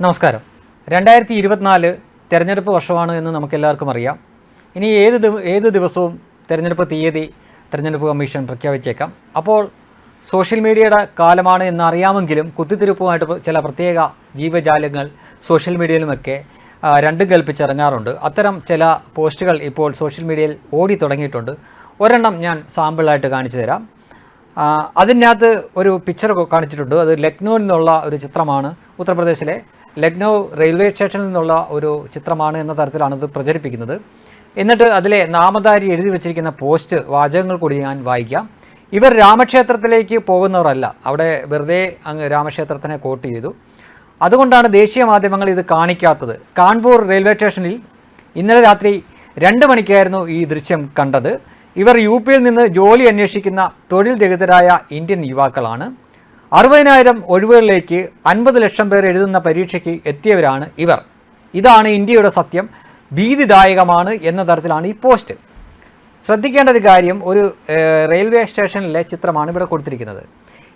നമസ്കാരം. രണ്ടായിരത്തി ഇരുപത്തിനാല് തെരഞ്ഞെടുപ്പ് വർഷമാണ് എന്ന് നമുക്കെല്ലാവർക്കും അറിയാം. ഇനി ഏത് ഏത് ദിവസവും തെരഞ്ഞെടുപ്പ് തീയതി തെരഞ്ഞെടുപ്പ് കമ്മീഷൻ പ്രഖ്യാപിച്ചേക്കാം. അപ്പോൾ സോഷ്യൽ മീഡിയയുടെ കാലമാണ് എന്നറിയാമെങ്കിലും കുത്തിത്തിരിപ്പുമായിട്ട് ചില പ്രത്യേക ജീവജാലങ്ങൾ സോഷ്യൽ മീഡിയയിലുമൊക്കെ രണ്ടും കൽപ്പിച്ചിറങ്ങാറുണ്ട്. അത്തരം ചില പോസ്റ്റുകൾ ഇപ്പോൾ സോഷ്യൽ മീഡിയയിൽ ഓടി തുടങ്ങിയിട്ടുണ്ട്. ഒരെണ്ണം ഞാൻ സാമ്പിളായിട്ട് കാണിച്ചു തരാം. അതിനകത്ത് ഒരു പിക്ചർ കാണിച്ചിട്ടുണ്ട്. അത് ലക്നൌവിൽ നിന്നുള്ള ഒരു ചിത്രമാണ് ഉത്തർപ്രദേശിലെ ലക്നൗ റെയിൽവേ സ്റ്റേഷനിൽ നിന്നുള്ള ഒരു ചിത്രമാണ് എന്ന തരത്തിലാണ് ഇത് പ്രചരിപ്പിക്കുന്നത്. എന്നിട്ട് അതിലെ നാമധാരി എഴുതി വെച്ചിരിക്കുന്ന പോസ്റ്റ് വാചകങ്ങൾ കൂടി ഞാൻ വായിക്കാം. ഇവർ രാമക്ഷേത്രത്തിലേക്ക് പോകുന്നവരല്ല. അവിടെ വെറുതെ അങ്ങ് രാമക്ഷേത്രത്തിനെ കോട്ട് ചെയ്തു. അതുകൊണ്ടാണ് ദേശീയ മാധ്യമങ്ങൾ ഇത് കാണിക്കാത്തത്. കാൺപൂർ റെയിൽവേ സ്റ്റേഷനിൽ ഇന്നലെ രാത്രി രണ്ട് മണിക്കായിരുന്നു ഈ ദൃശ്യം കണ്ടത്. ഇവർ യു പിയിൽ നിന്ന് ജോലി അന്വേഷിക്കുന്ന തൊഴിൽ രഹിതരായ ഇന്ത്യൻ യുവാക്കളാണ്. അറുപതിനായിരം ഒഴിവുകളിലേക്ക് അൻപത് ലക്ഷം പേർ എഴുതുന്ന പരീക്ഷയ്ക്ക് എത്തിയവരാണ് ഇവർ. ഇതാണ് ഇന്ത്യയുടെ സത്യം. ഭീതിദായകമാണ് എന്ന തരത്തിലാണ് ഈ പോസ്റ്റ്. ശ്രദ്ധിക്കേണ്ട ഒരു കാര്യം ഒരു റെയിൽവേ സ്റ്റേഷനിലെ ചിത്രമാണ് ഇവിടെ കൊടുത്തിരിക്കുന്നത്.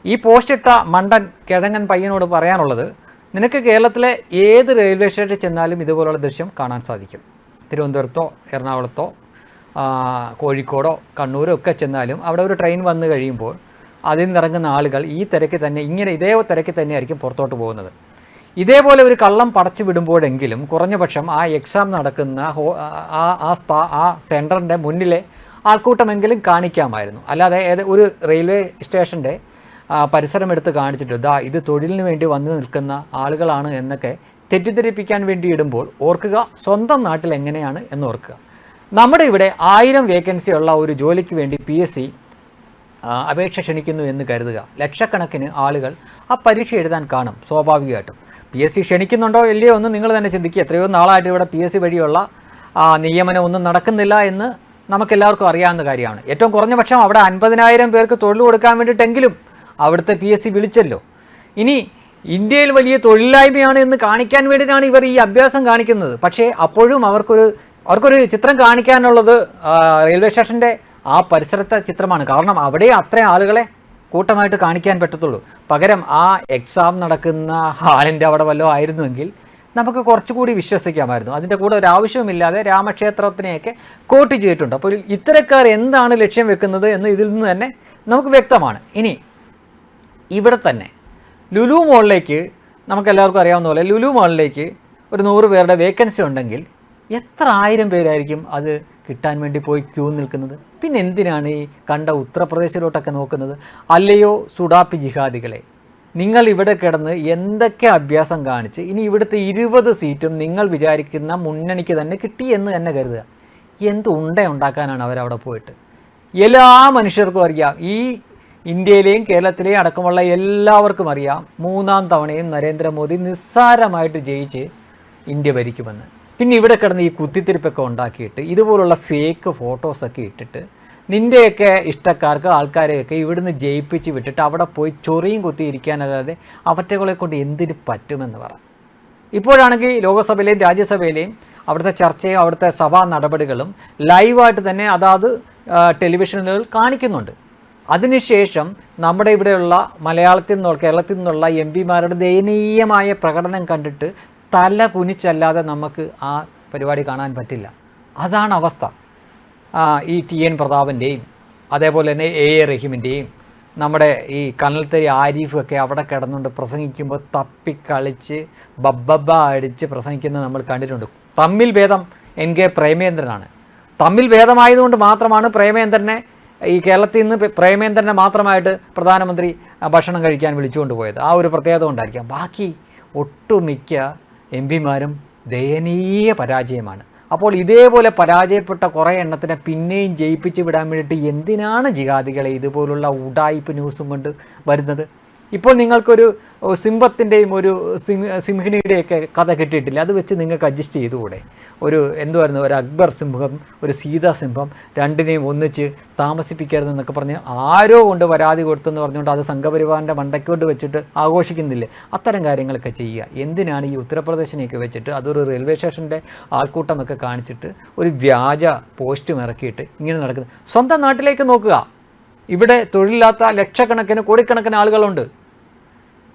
ഈ പോസ്റ്റ് ഇട്ട മണ്ടൻ കിഴങ്ങൻ പയ്യനോട് പറയാനുള്ളത് നിനക്ക് കേരളത്തിലെ ഏത് റെയിൽവേ സ്റ്റേഷനിൽ ചെന്നാലും ഇതുപോലുള്ള ദൃശ്യം കാണാൻ സാധിക്കും. തിരുവനന്തപുരത്തോ എറണാകുളത്തോ കോഴിക്കോടോ കണ്ണൂരോ ഒക്കെ ചെന്നാലും അവിടെ ഒരു ട്രെയിൻ വന്നു കഴിയുമ്പോൾ അതിൽ നിന്നിറങ്ങുന്ന ആളുകൾ ഈ തിരക്ക് തന്നെ ഇങ്ങനെ ഇതേ തിരക്ക് തന്നെയായിരിക്കും പുറത്തോട്ട് പോകുന്നത്. ഇതേപോലെ ഒരു കള്ളം പടച്ചു വിടുമ്പോഴെങ്കിലും കുറഞ്ഞപക്ഷം ആ എക്സാം നടക്കുന്ന ഹോ ആ ആ സ്ഥാ ആ സെന്ററിന്റെ മുന്നിലെ ആൾക്കൂട്ടമെങ്കിലും കാണിക്കാമായിരുന്നു. അല്ലാതെ ഏത് ഒരു റെയിൽവേ സ്റ്റേഷന്റെ പരിസരം എടുത്ത് കാണിച്ചിട്ട് ദാ ഇത് തൊഴിലിന് വേണ്ടി വന്നു നിൽക്കുന്ന ആളുകളാണ് എന്നൊക്കെ തെറ്റിദ്ധരിപ്പിക്കാൻ വേണ്ടി ഇടുമ്പോൾ ഓർക്കുക സ്വന്തം നാട്ടിൽ എങ്ങനെയാണ് എന്ന് ഓർക്കുക. നമ്മുടെ ഇവിടെ ആയിരം വേക്കൻസി ഉള്ള ഒരു ജോലിക്ക് വേണ്ടി പി എസ് സി അപേക്ഷ ക്ഷണിക്കുന്നു എന്ന് കരുതുക. ലക്ഷക്കണക്കിന് ആളുകൾ ആ പരീക്ഷ എഴുതാൻ കാണും സ്വാഭാവികമായിട്ടും. പി എസ് സി ക്ഷണിക്കുന്നുണ്ടോ ഇല്ലയോ എന്ന് നിങ്ങൾ തന്നെ ചിന്തിക്കുക. എത്രയോ നാളായിട്ട് ഇവിടെ പി എസ് സി വഴിയുള്ള നിയമനം ഒന്നും നടക്കുന്നില്ല എന്ന് നമുക്കെല്ലാവർക്കും അറിയാവുന്ന കാര്യമാണ്. ഏറ്റവും കുറഞ്ഞ പക്ഷം അവിടെ അൻപതിനായിരം പേർക്ക് തൊഴിൽ കൊടുക്കാൻ വേണ്ടിയിട്ടെങ്കിലും അവിടുത്തെ പി എസ് സി വിളിച്ചല്ലോ. ഇനി ഇന്ത്യയിൽ വലിയ തൊഴിലില്ലായ്മയാണ് എന്ന് കാണിക്കാൻ വേണ്ടിയിട്ടാണ് ഇവർ ഈ അഭ്യാസം കാണിക്കുന്നത്. പക്ഷേ അപ്പോഴും അവർക്കൊരു അവർക്കൊരു ചിത്രം കാണിക്കാനുള്ളത് റെയിൽവേ സ്റ്റേഷന്റെ ആ പരിസരത്തെ ചിത്രമാണ്. കാരണം അവിടെ അത്രയും ആളുകളെ കൂട്ടമായിട്ട് കാണിക്കാൻ പറ്റത്തുള്ളൂ. പകരം ആ എക്സാം നടക്കുന്ന ഹാളിന്റെ അവിടെ വല്ലതും ആയിരുന്നുവെങ്കിൽ നമുക്ക് കുറച്ചുകൂടി വിശ്വസിക്കാമായിരുന്നു. അതിന്റെ കൂടെ ഒരു ആവശ്യവുമില്ലാതെ രാമക്ഷേത്രത്തിനെയൊക്കെ കോട്ട് ചെയ്തിട്ടുണ്ട്. അപ്പോൾ ഇത്തരക്കാർ എന്താണ് ലക്ഷ്യം വെക്കുന്നത് എന്ന് ഇതിൽ നിന്ന് തന്നെ നമുക്ക് വ്യക്തമാണ്. ഇനി ഇവിടെ തന്നെ ലുലു മോളിലേക്ക് നമുക്ക് എല്ലാവർക്കും അറിയാവുന്ന പോലെ ലുലു മോളിലേക്ക് ഒരു നൂറ് പേരുടെ വേക്കൻസി ഉണ്ടെങ്കിൽ എത്ര ആയിരം പേരായിരിക്കും അത് കിട്ടാൻ വേണ്ടി പോയി ക്യൂ നിൽക്കുന്നത്? പിന്നെ എന്തിനാണ് ഈ കണ്ട ഉത്തർപ്രദേശിലോട്ടൊക്കെ നോക്കുന്നത്? അല്ലയോ സുഡാപ്പി ജിഹാദികളെ നിങ്ങൾ ഇവിടെ കിടന്ന് എന്തൊക്കെ അഭ്യാസം കാണിച്ച് ഇനി ഇവിടുത്തെ ഇരുപത് സീറ്റും നിങ്ങൾ വിചാരിക്കുന്ന മുന്നണിക്ക് തന്നെ കിട്ടി എന്ന് തന്നെ കരുതുക. എന്ത് ഉണ്ട ഉണ്ടാക്കാനാണ് അവരവിടെ പോയിട്ട്? എല്ലാ മനുഷ്യർക്കും അറിയാം ഈ ഇന്ത്യയിലെയും കേരളത്തിലെയും അടക്കമുള്ള എല്ലാവർക്കും അറിയാം മൂന്നാം തവണയും നരേന്ദ്രമോദി നിസ്സാരമായിട്ട് ജയിച്ച് ഇന്ത്യ ഭരിക്കുമെന്ന്. പിന്നെ ഇവിടെ കിടന്ന് ഈ കുത്തിത്തിരിപ്പൊക്കെ ഉണ്ടാക്കിയിട്ട് ഇതുപോലുള്ള ഫേക്ക് ഫോട്ടോസൊക്കെ ഇട്ടിട്ട് നിന്റെയൊക്കെ ഇഷ്ടക്കാർക്ക് ആൾക്കാരെയൊക്കെ ഇവിടുന്ന് ജയിപ്പിച്ച് വിട്ടിട്ട് അവിടെ പോയി ചൊറിയും കുത്തിയിരിക്കാനല്ലാതെ അവറ്റകളെ കൊണ്ട് എന്തിന് പറ്റുമെന്ന് പറ. ഇപ്പോഴാണെങ്കിൽ ലോകസഭയിലെയും രാജ്യസഭയിലെയും അവിടുത്തെ ചർച്ചയും അവിടുത്തെ സഭാ നടപടികളും ലൈവായിട്ട് തന്നെ അതാത് ടെലിവിഷനുകൾ കാണിക്കുന്നുണ്ട്. അതിനുശേഷം നമ്മുടെ ഇവിടെയുള്ള മലയാളത്തിൽ നിന്നുള്ള കേരളത്തിൽ നിന്നുള്ള എം പിമാരുടെ ദയനീയമായ പ്രകടനം കണ്ടിട്ട് തല കുനിച്ചല്ലാതെ നമുക്ക് ആ പരിപാടി കാണാൻ പറ്റില്ല. അതാണ് അവസ്ഥ. ഈ ടി എൻ പ്രതാപന്റെയും അതേപോലെ തന്നെ എ എ റഹീമിന്റെയും നമ്മുടെ ഈ കനൽത്തരി ആരിഫൊക്കെ അവിടെ കിടന്നുകൊണ്ട് പ്രസംഗിക്കുമ്പോൾ തപ്പിക്കളിച്ച് ബബ്ബബ അടിച്ച് പ്രസംഗിക്കുന്നത് നമ്മൾ കണ്ടിട്ടുണ്ട്. തമ്മിൽ ഭേദം എൻ കെ പ്രേമേന്ദ്രനാണ്. തമ്മിൽ ഭേദമായതുകൊണ്ട് മാത്രമാണ് പ്രേമേന്ദ്രനെ ഈ കേരളത്തിൽ നിന്ന് പ്രേമേന്ദ്രനെ മാത്രമായിട്ട് പ്രധാനമന്ത്രി ഭക്ഷണം കഴിക്കാൻ വിളിച്ചുകൊണ്ട് പോയത്. ആ ഒരു പ്രത്യേകത ഉണ്ടായിരിക്കാം ബാക്കി ഒട്ടുമിക്ക എം പിമാരും ദയനീയ പരാജയമാണ്. അപ്പോൾ ഇതേപോലെ പരാജയപ്പെട്ട കുറേ എണ്ണത്തിനെ പിന്നെയും ജയിപ്പിച്ച് വിടാൻ വേണ്ടിയിട്ട് എന്തിനാണ് ജിഹാദികളെ ഇതുപോലുള്ള ഉടായ്പ് ന്യൂസും കൊണ്ട് വരുന്നത്? ഇപ്പോൾ നിങ്ങൾക്കൊരു സിംഹത്തിന്റെയും ഒരു സിംഹ സിംഹിണിയുടെയൊക്കെ കഥ കിട്ടിയിട്ടില്ല. അത് വെച്ച് നിങ്ങൾക്ക് അഡ്ജസ്റ്റ് ചെയ്തുകൂടെ? ഒരു എന്തുവായിരുന്നു? ഒരു അക്ബർ സിംഹം ഒരു സീതാ സിംഹം രണ്ടിനെയും ഒന്നിച്ച് താമസിപ്പിക്കരുതെന്നൊക്കെ പറഞ്ഞ് ആരോ കൊണ്ട് പരാതി കൊടുത്തെന്ന് പറഞ്ഞുകൊണ്ട് അത് സംഘപരിവാറിന്റെ മണ്ടയ്ക്കൊണ്ട് വെച്ചിട്ട് ആഘോഷിക്കുന്നില്ലേ? അത്തരം കാര്യങ്ങളൊക്കെ ചെയ്യുക. എന്തിനാണ് ഈ ഉത്തർപ്രദേശിനെയൊക്കെ വെച്ചിട്ട് അതൊരു റെയിൽവേ സ്റ്റേഷന്റെ ആൾക്കൂട്ടമൊക്കെ കാണിച്ചിട്ട് ഒരു വ്യാജ പോസ്റ്റും ഇറക്കിയിട്ട് ഇങ്ങനെ നടക്കുന്നത്? സ്വന്തം നാട്ടിലേക്ക് നോക്കുക. ഇവിടെ തൊഴിലില്ലാത്ത ലക്ഷക്കണക്കിന് കോടിക്കണക്കിന് ആളുകളുണ്ട്.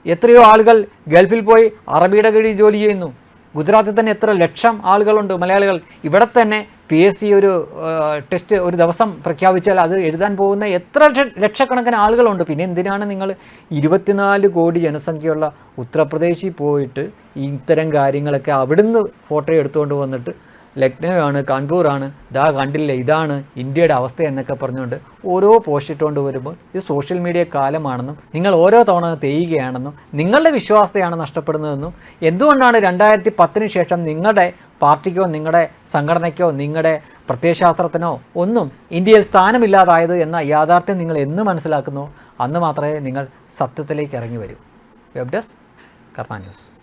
എത്രയോ ആളുകൾ ഗൾഫിൽ പോയി അറബിയുടെ കീഴിൽ ജോലി ചെയ്യുന്നു. ഗുജറാത്തിൽ തന്നെ എത്ര ലക്ഷം ആളുകളുണ്ട് മലയാളികൾ. ഇവിടെ തന്നെ പി എസ് സി ഒരു ടെസ്റ്റ് ഒരു ദിവസം പ്രഖ്യാപിച്ചാൽ അത് എഴുതാൻ പോകുന്ന എത്ര ലക്ഷ- ലക്ഷക്കണക്കിന് ആളുകളുണ്ട്. പിന്നെ എന്തിനാണ് നിങ്ങൾ ഇരുപത്തിനാല് കോടി ജനസംഖ്യയുള്ള ഉത്തർപ്രദേശിൽ പോയിട്ട് ഇത്തരം കാര്യങ്ങളൊക്കെ അവിടുന്ന് ഫോട്ടോ എടുത്തുകൊണ്ട് വന്നിട്ട് ലക്നൗ ആണ് കാൺപൂറാണ് ദാ കണ്ടില്ല ഇതാണ് ഇന്ത്യയുടെ അവസ്ഥ എന്നൊക്കെ പറഞ്ഞുകൊണ്ട് ഓരോ പോസ്റ്റ് ഇട്ടുകൊണ്ട് വരുമ്പോൾ ഇത് സോഷ്യൽ മീഡിയ കാലമാണെന്നും നിങ്ങൾ ഓരോ തവണ തെയ്യുകയാണെന്നും നിങ്ങളുടെ വിശ്വാസത്തെയാണ് നഷ്ടപ്പെടുന്നതെന്നും എന്തുകൊണ്ടാണ് രണ്ടായിരത്തി പത്തിന് ശേഷം നിങ്ങളുടെ പാർട്ടിക്കോ നിങ്ങളുടെ സംഘടനയ്ക്കോ നിങ്ങളുടെ പ്രത്യയശാസ്ത്രത്തിനോ ഒന്നും ഇന്ത്യയിൽ സ്ഥാനമില്ലാതായത് എന്ന യാഥാർത്ഥ്യം നിങ്ങൾ എന്ന് മനസ്സിലാക്കുന്നു? അന്ന് മാത്രമേ നിങ്ങൾ സത്യത്തിലേക്ക് ഇറങ്ങി വരൂ. വെബ് ഡെസ്ക് കർണ ന്യൂസ്